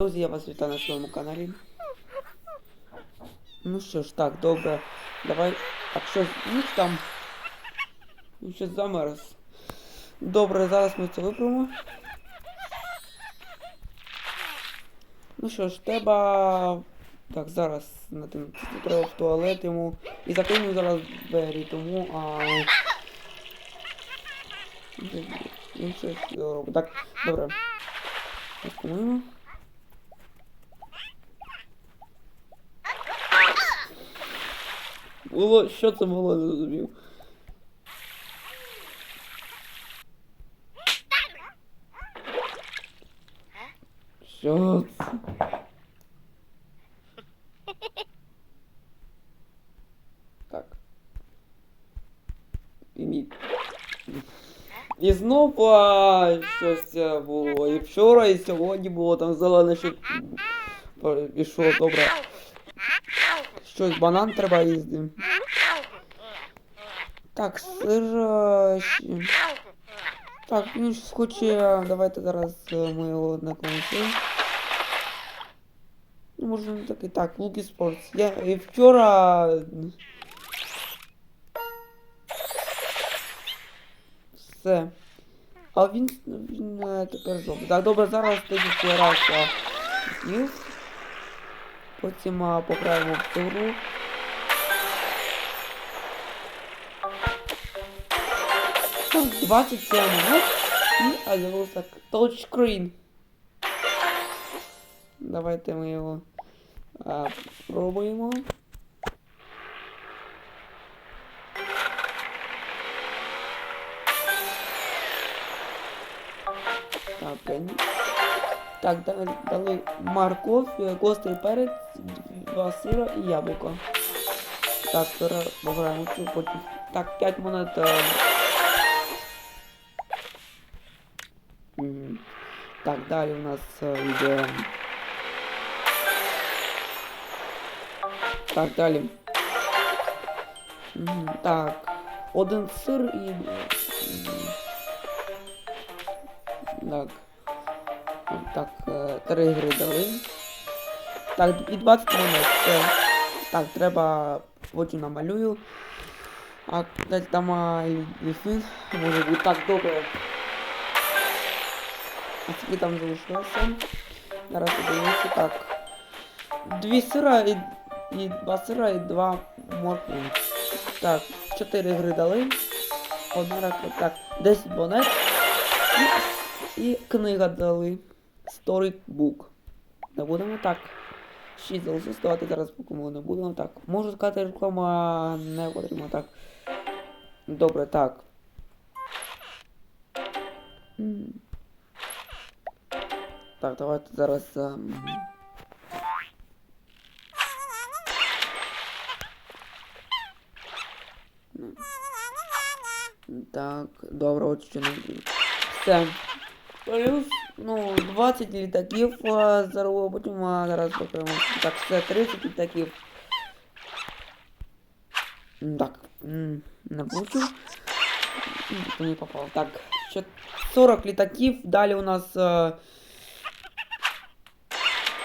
Друзі, я вас вітаю на своєму каналі. Ну що ж, так, добре. Давай. Так, що ну там. Він щось замерз. Добре, зараз ми це виправимо. Ну що ж, треба. Так, зараз на тим треба в туалет йому. І закинув зараз двері, тому а. Він щось робить. Так, добре. Відкумуємо. Було, що це було, не зрозумів. Що це? Так. І ні. І знову а, щось е, було. І вчора, і сьогодні було там зелене, що пішло, добре. Щось банан треба їсти. Так, сир. е, щ- Так, він щось хоче. Давайте зараз е, ми його наконцем. Ну, може не такий. Так, Луки Спортс. Я і вчора. Все. А він, він е, тепер жовтий. Так, добре, зараз тоді ще раз я з'їв. Потім а, пограємо в цю гру. Так, 27 минут. І а з'явився touchscreen. Давайте ми його а, пробуємо. Так, так, дали, дали морковь, е, гострий перець, два сира і яблуко. Так, пограємо цю потім. Так, 5 монет. е. Так, далі у нас е, йде. Так, далі. Так. Один сир і. Так. Так, е, три гри дали. Так, і 20 монет. Це. Так, треба потім намалюю. А десь там фин може бути так добре. А скільки там залишилося? Зараз подивимося так. Дві сира і, і два сира і два моркви. Так, чотири гри дали. Одна ракета. Так, 10 монет. І, і книга дали. Storybook. Не будемо так. 6 залишилось, давайте зараз поки не будемо так. Можу сказати, реклама не потрібна так. Добре, так. Так, давайте зараз. ну. Так, добре, от що не Все. Плюс, ну, 20 літаків а, заробив, а, зараз покажемо. Так, все, 30 літаків. Так, не влучив. М, Не попав. Так, ще 40 літаків. Далі у нас е,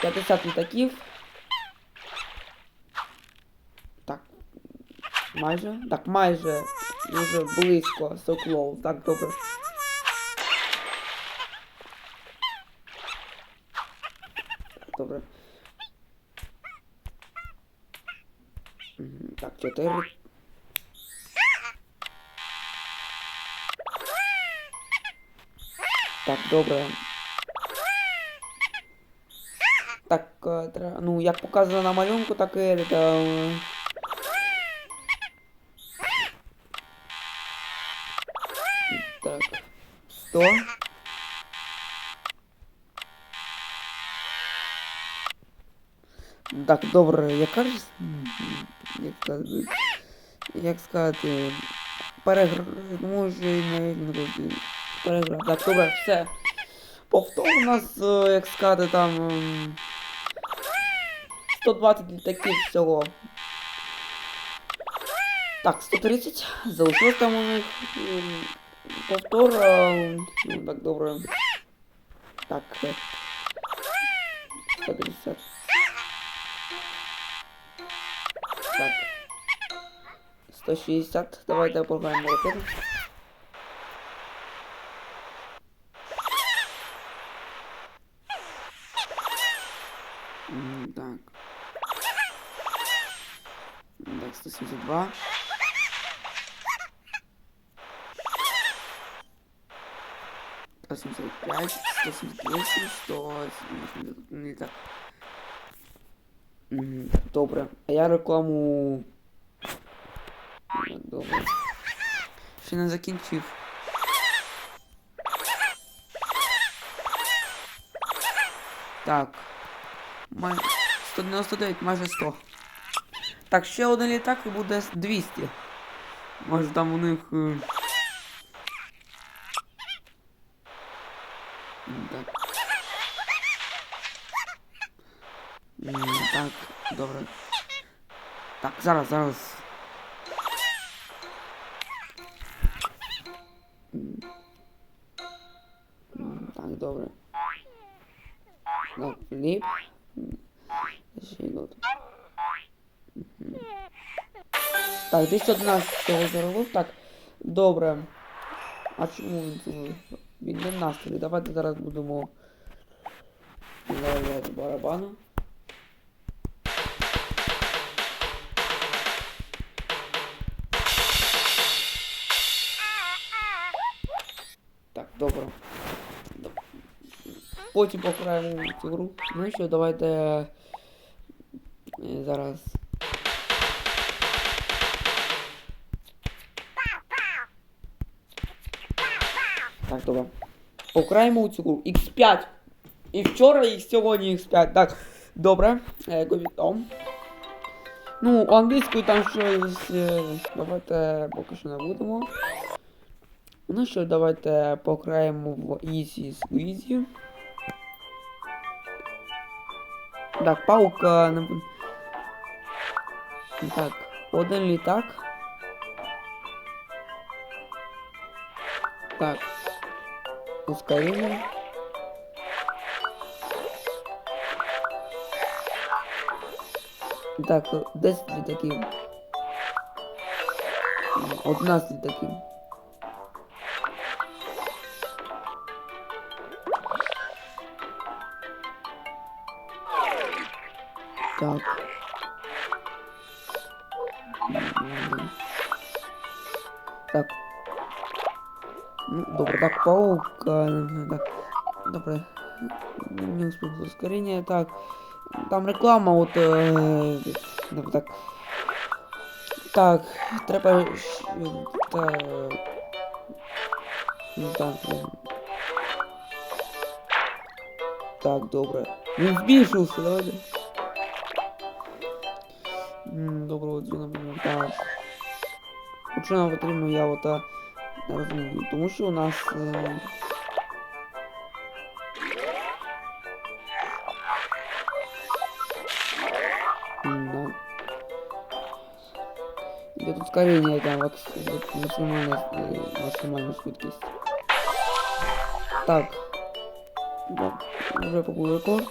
50 літаків. Так. Майже. Так, майже. Дуже близько. Close. Так, добре. Добре. Так, 4. Так, добре. Так, ну, як показано на малюнку, так і это, Так. 100. Так, добре, яка ж. Як сказати. Як сказати. Перегр... Може, не переграв. Так, добре, все. Повтор у нас, е, як сказати, там. ем, 120 літаків всього. Так, 130. Залишилось там у них. ем, Повтор. е, Ну, так, добре. Так. е, 150. Так. 160. Давайте пограємо ракету. Так. Так, 172. Сто семьдесят пять, сто семьдесят восемь, сто не так. Добре. А я рекламу. Добре. Ще не закінчив. Так. Май... 199, майже 100. Так, ще один літак і буде 200. Може там у них. е, м, Так. М, Так, добре. Так, зараз, зараз. Так, добре. Так, фліп. М, Ще. Мгм. Так, 211 цього заробив. Так, добре. А чому він? Він не в настрої. Давайте зараз будемо заявляти барабану. Добре. Потім пограємо в цю гру. Ну і що, давайте е, зараз. Так, добре. Пограємо у цю гру. X5. І вчора, і сьогодні X5. Так, добре. Е, Говітом. Ну, англійською там щось. е, Давайте поки що не будемо. Ну що, давайте пограємо в Easy Squeezy. Так, паука Так, один літак. Так. Ускорение. Так, 10 літаків. М, 11 літаків. Так. М, Так. Ну, добре, так, паук. е, Так. Добре. Не успів ускорення. Так. Там реклама, от. Е, добре, так. Так, треба. щ- Так. Ну, Так. е. Так, добре. Він збільшився, давайте. М, Доброго дня, блін, так. От Що нам потрібно, я от а, не розумію. Тому що у нас. Е... м, Да. Де тут ускорення, там макс- от максимальна, е, максимальна швидкість. Так. Да. Вже побув рекорд.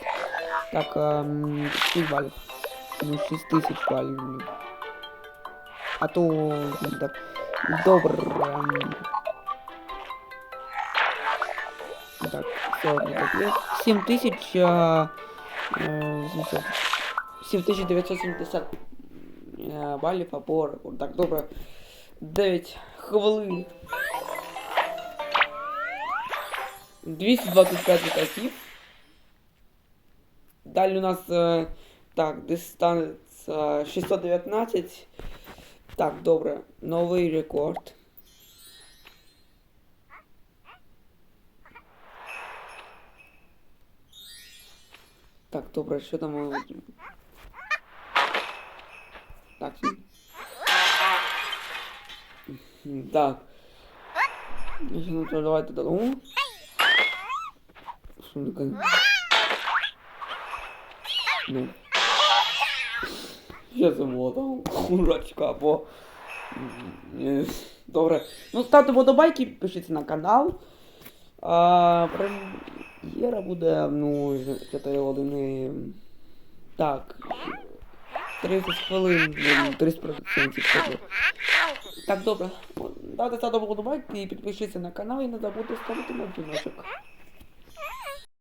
Так, ем, 6 балів. Ну, 6 тисяч балів. А то м, так. Добре. ем. Так, все, так є. 7 тисяч. е, е, 700. 7970 е, балів або рекорд. Так, добре. 9 хвилин. 225 літаків. Далі у нас е, так, дистанс е, 619. Так, добре. Новий рекорд. Так, добре, що там. Так. Так. Ну, то давайте додому. Що таке? Ну. Я курочка, бо. Добре. Ну, ставте подобайки, підпишіться на канал. А, при... Єра буде, ну, 4 години. Так. 30 хвилин, ну, 30% тобто. Так, добре. Дайте ставте вподобайки і підпишіться на канал і не забудьте ставити на дзвіночок.